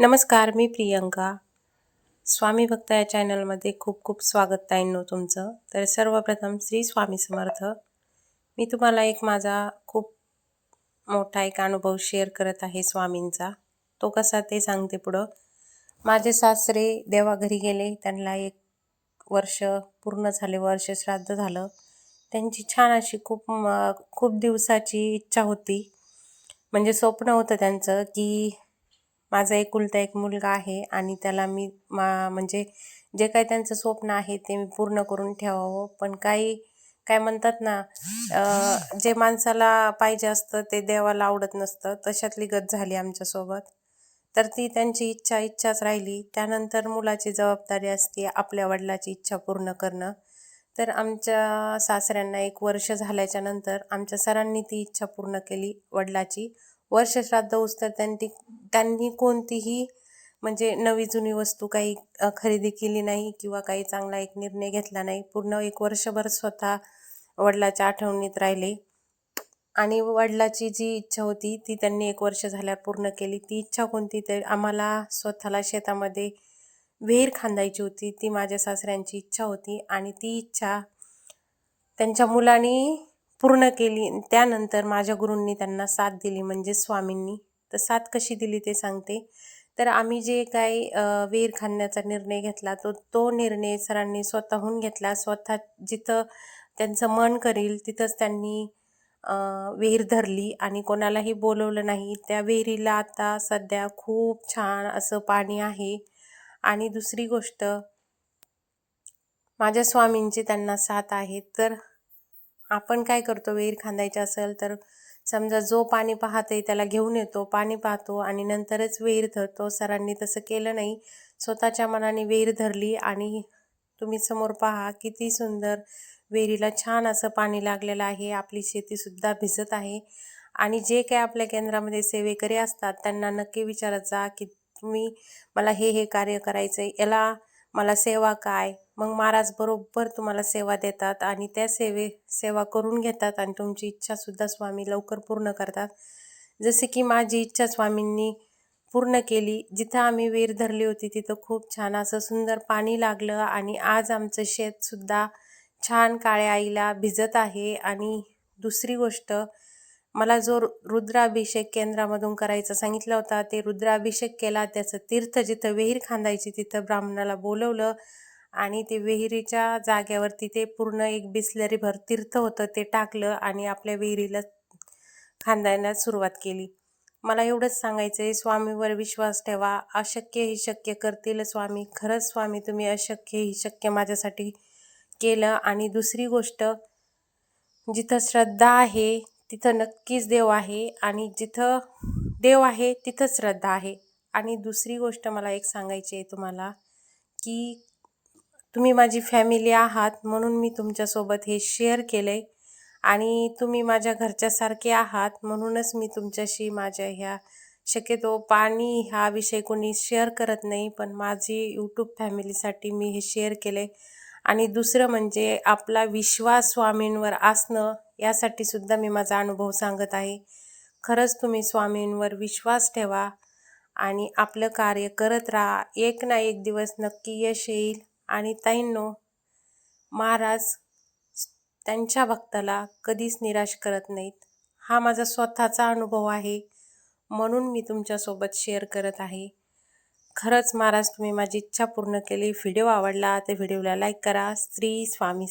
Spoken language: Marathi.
नमस्कार मी प्रियंका. स्वामी भक्त या चॅनलमध्ये खूप खूप स्वागत ताईंनो तुमचं. तर सर्वप्रथम श्री स्वामी समर्थ. मी तुम्हाला एक माझा खूप मोठा एक अनुभव शेअर करत आहे स्वामींचा. तो कसा ते सांगते पुढं. माझे सासरे देवाघरी गेले त्यांना एक वर्ष पूर्ण झाले वर्ष श्राद्ध झालं. त्यांची छान अशी खूप म- खूप दिवसाची इच्छा होती. म्हणजे स्वप्न होतं त्यांचं की माझा एकुलता एक मुलगा आहे आणि त्याला मी मा म्हणजे जे काही त्यांचं स्वप्न आहे ते मी पूर्ण करून ठेवावं. पण काही काय म्हणतात ना जे माणसाला पाहिजे असतं ते देवाला आवडत नसतं. तशातली गत झाली आमच्यासोबत. तर ती त्यांची इच्छा इच्छाच राहिली. त्यानंतर मुलाची जबाबदारी असते आपल्या वडिलाची इच्छा पूर्ण करणं. तर आमच्या सासऱ्यांना एक वर्ष झाल्याच्यानंतर आमच्या सरांनी ती इच्छा पूर्ण केली वडिलाची. वर्षश्राद्ध श्राद्ध त्यांनी त्यांनी कोणतीही म्हणजे नवी जुनी वस्तू काही खरेदी केली नाही किंवा काही चांगला एक निर्णय घेतला नाही. पूर्ण एक वर्षभर स्वतः वडिलाच्या आठवणीत राहिले. आणि वडिलाची जी इच्छा होती ती त्यांनी एक वर्ष झाल्यावर पूर्ण केली. ती इच्छा कोणती? तर आम्हाला स्वतःला शेतामध्ये विहीर खांदायची होती. ती माझ्या सासऱ्यांची इच्छा होती. आणि ती इच्छा त्यांच्या मुलांनी पूर्ण केली. त्यानंतर माझ्या गुरूंनी त्यांना साथ दिली म्हणजे स्वामींनी. तर साथ कशी दिली ते सांगते. तर आम्ही जे काही विहीर खांदण्याचा निर्णय घेतला तो तो निर्णय सरांनी स्वतःहून घेतला. स्वतः जिथं त्यांचं मन करील तिथंच त्यांनी विहीर धरली. आणि कोणालाही बोलवलं नाही. त्या विहिरीला आता सध्या खूप छान असं पाणी आहे. आणि दुसरी गोष्ट माझ्या स्वामींची त्यांना साथ आहे. तर आपण काय करतो? विहीर खांदायची असेल तर समजा जो पाणी पाहते त्याला घेऊन येतो पाणी पाहतो आणि नंतरच विहीर धरतो. सरांनी तसं केलं नाही. स्वतःच्या मनाने विहीर धरली आणि तुम्ही समोर पहा किती सुंदर विहिरीला छान असं पाणी लागलेलं आहे. आपली शेतीसुद्धा भिजत आहे. आणि जे काय आपल्या केंद्रामध्ये सेवेकरी असतात त्यांना नक्की विचारत जा की तुम्ही मला हे हे कार्य करायचं आहे याला मला सेवा काय? मग महाराज बरोबर तुम्हाला सेवा देतात आणि त्या सेवे सेवा करून घेतात आणि तुमची इच्छासुद्धा स्वामी लवकर पूर्ण करतात. जसे की माझी इच्छा स्वामींनी पूर्ण केली. जिथं आम्ही विहीर धरली होती तिथं खूप छान असं सुंदर पाणी लागलं आणि आज आमचं शेतसुद्धा छान काळ्या आईला भिजत आहे. आणि दुसरी गोष्ट मला जो रुद्राभिषेक केंद्रामधून करायचा सांगितला होता ते रुद्राभिषेक केला. त्याचं तीर्थ जिथं विहीर खांदायची तिथं ब्राह्मणाला बोलवलं. आणि ते विहिरीच्या जाग्यावरती ते पूर्ण एक बिसलरी भर तीर्थ होतं ते टाकलं आणि आपल्या विहिरीला खांदायला सुरुवात केली. मला एवढंच सांगायचं आहे स्वामीवर विश्वास ठेवा. अशक्य ही शक्य करतील स्वामी. खरंच स्वामी तुम्ही अशक्य ही शक्य माझ्यासाठी केलं. आणि दुसरी गोष्ट जिथं श्रद्धा आहे तिथं नक्कीच देव आहे. आणि जिथं देव आहे तिथं श्रद्धा आहे. आणि दुसरी गोष्ट मला एक सांगायची आहे तुम्हाला की तुम्ही माझी फॅमिली आहात म्हणून मी तुमच्यासोबत हे शेअर केलं आहे आणि तुम्ही माझ्या घरच्यासारखे आहात म्हणूनच मी तुमच्याशी माझ्या ह्या शक्यतो पाणी हा विषय कोणी शेअर करत नाही पण माझी यूट्यूब फॅमिलीसाठी मी हे शेअर केले आणि दुसरं म्हणजे आपला विश्वास स्वामींवर असणं यासाठी सुद्धा मी माझा अनुभव सांगत आहे. खरंच तुम्ही स्वामींवर विश्वास ठेवा आणि आपलं कार्य करत राहा. एक ना एक दिवस नक्की यश येईल. आणि ताईंनो महाराज त्यांच्या भक्ताला कधीच निराश करत नाहीत. हा माझा स्वतःचा अनुभव आहे म्हणून मी तुमच्यासोबत शेअर करत आहे. खरंच महाराज तुम्ही माझी इच्छा पूर्ण केली. व्हिडिओ आवडला तर व्हिडिओला लाईक करा. स्त्री स्वामी